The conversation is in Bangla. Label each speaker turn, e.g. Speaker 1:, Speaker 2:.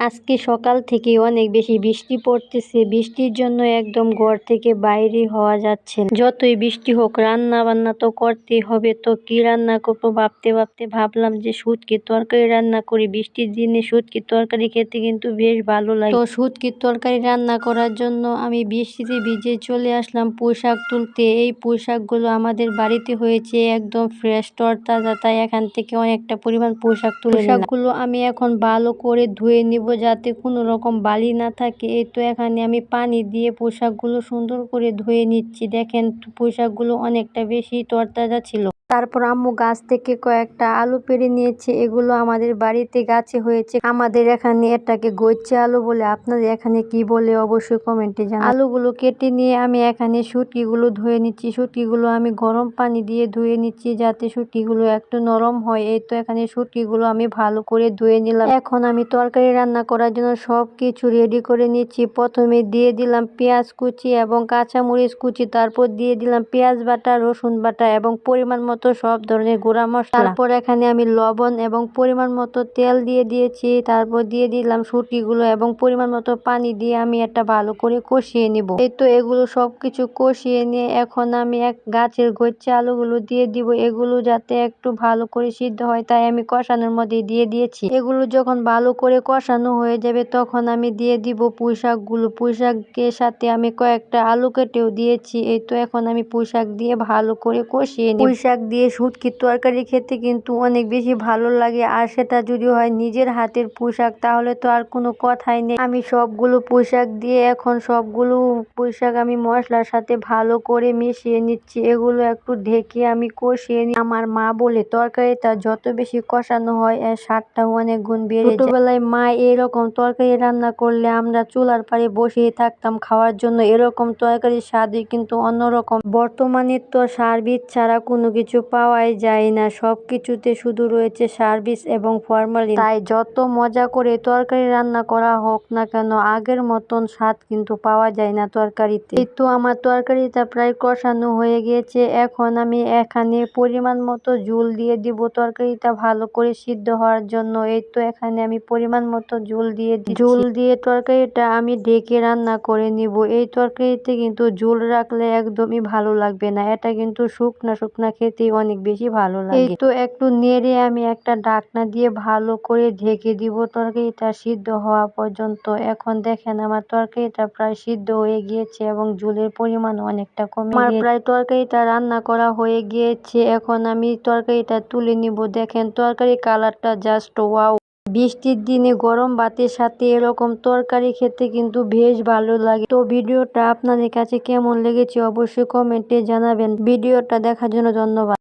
Speaker 1: আজকে সকাল থেকে অনেক বেশি বৃষ্টি পড়তেছে। বৃষ্টির জন্য একদম ঘর থেকে বাইরে হওয়া যাচ্ছে যতই বৃষ্টি হোক রান্না বান্না তো করতেই হবে। তো কি রান্না করব? ভাবতে ভাবতে ভাবলাম যে শুটকির তরকারি রান্না করি। বৃষ্টির দিনে শুটকির তরকারি খেতে কিন্তু বেশ ভালো লাগে। তো শুটকির তরকারি রান্না করার জন্য আমি বৃষ্টিতে ভিজে চলে আসলাম পোশাক তুলতে। এই পোশাকগুলো আমাদের বাড়িতে হয়েছে একদম ফ্রেশ তরতাজা তাই এখান থেকে অনেকটা পরিমাণ পোশাক তুলে পোশাকগুলো আমি এখন ভালো করে ধুয়ে নিব। যাতে কোনো রকম বালি না থাকে। এই তো এখানে আমি পানি দিয়ে পোশাকগুলো সুন্দর করে ধুয়ে নিচ্ছি। দেখেন, পোশাকগুলো অনেকটা বেশি তরতাজা ছিল। তারপর আম্মু গাছ থেকে কয়েকটা আলু পেড়ে নিয়েছে। এগুলো আমাদের বাড়িতে গাছে হয়েছে। আমাদের এখানে এটাকে গৈচ্ছে আলু বলে। আপনাদের এখানে কি বলে অবশ্যই কমেন্টে জানান। আলুগুলো কেটে নিয়ে আমি এখানে শুটকিগুলো ধুয়ে নিচ্ছি। শুটকিগুলো আমি গরম পানি দিয়ে ধুয়ে নিচ্ছি যাতে শুটকিগুলো একটু নরম হয়। এই তো এখানে শুটকিগুলো আমি ভালো করে ধুয়ে নিলাম। এখন আমি তরকারি রান্না করার জন্য সব কিছু রেডি করে নিচ্ছি। প্রথমে দিয়ে দিলাম পেঁয়াজ কুচি এবং কাঁচামরিচ কুচি। তারপর দিয়ে দিলাম পেঁয়াজ বাটা, রসুন বাটা এবং পরিমাণ মতো সব ধরনের গুঁড়া মশলা। তারপর এখানে আমি লবণ এবং পরিমাণ মতো তেল দিয়ে দিয়েছি। তারপর দিয়ে দিলাম শুটকিগুলো এবং পরিমাণ মতো পানি দিয়ে আমি এটা ভালো করে কষিয়ে নিব। এই তো এগুলো সব কিছু কষিয়ে নিয়ে এখন আমি এক গাছের গচ্ছে আলুগুলো দিয়ে দিব। এগুলো যাতে একটু ভালো করে সিদ্ধ হয় তাই আমি কষানোর মধ্যে দিয়ে দিয়েছি। এগুলো যখন ভালো করে কষানো হয়ে যাবে তখন আমি দিয়ে দিব পুঁই শাকগুলো। পুঁই শাকের সাথে আমি কয়েকটা আলু কেটেও দিয়েছি। এই তো এখন আমি পুঁই শাক দিয়ে ভালো করে কষিয়ে নিই পুঁই শাক দিয়ে শুটকির তরকারি খেতে কিন্তু অনেক বেশি ভালো লাগে। আর সেটা যদি হয় নিজের হাতের পোশাক, তাহলে তো আর কোনো কথাই নেই। আমি সবগুলো পোশাক দিয়ে এখন সবগুলো পোশাক আমি মশলার সাথে ভালো করে মিশিয়ে নিচ্ছি। এগুলো একটু ঢেকে আমি কষিয়ে নিই আমার মা বলে তরকারিটা যত বেশি কষানো হয়, এর স্বাদটাও অনেক গুণ বেড়ে যায়। ছোটবেলায় মা এরকম তরকারি রান্না করলে আমরা চুলার পাড়ে বসেই থাকতাম খাওয়ার জন্য। এরকম তরকারির স্বাদই কিন্তু অন্যরকম। বর্তমানে তো সার্ভিস ছাড়া কোনো কিছু পাওয়াই যায় না। সব কিছুতে শুধু রয়েছে সার্ভিস এবং ফরমালিন। তাই যত মজা করে তরকারি রান্না করা হোক না কেন, আগের মতন স্বাদ কিন্তু পাওয়া যায় না তরকারিতে। এই তো আমার তরকারিটা প্রায় কষানো হয়ে গিয়েছে। এখন আমি এখানে পরিমাণ মতো ঝুল দিয়ে দিব তরকারিটা ভালো করে সিদ্ধ হওয়ার জন্য। এই তো এখানে আমি পরিমাণ মতো ঝুল দিয়ে ঝুল দিয়ে তরকারিটা আমি ঢেকে রান্না করে নিব। এই তরকারিতে কিন্তু ঝুল রাখলে একদমই ভালো লাগবে না। এটা কিন্তু শুকনা শুকনা খেতে অনেক বেশি ভালো লাগে। এই তো একটু নেড়ে আমি একটা ঢাকনা দিয়ে ভালো করে ঢেকে দিব তরকারিটা সিদ্ধ হওয়া পর্যন্ত। এখন দেখেন আমার তরকারিটা প্রায় সিদ্ধ হয়ে গিয়েছে এবং ঝুলের পরিমাণ অনেকটা কমে আমার প্রায় তরকারিটা রান্না করা হয়ে গিয়েছে। এখন আমি তরকারিটা তুলে নিব। দেখেন তরকারি কালারটা জাস্ট ওয়াও। বৃষ্টির দিনে গরম ভাতের সাথে এরকম তরকারি খেতে কিন্তু বেশ ভালো লাগে। তো ভিডিওটা আপনাদের কাছে কেমন লেগেছে অবশ্যই কমেন্টে জানাবেন। ভিডিওটা দেখার জন্য ধন্যবাদ।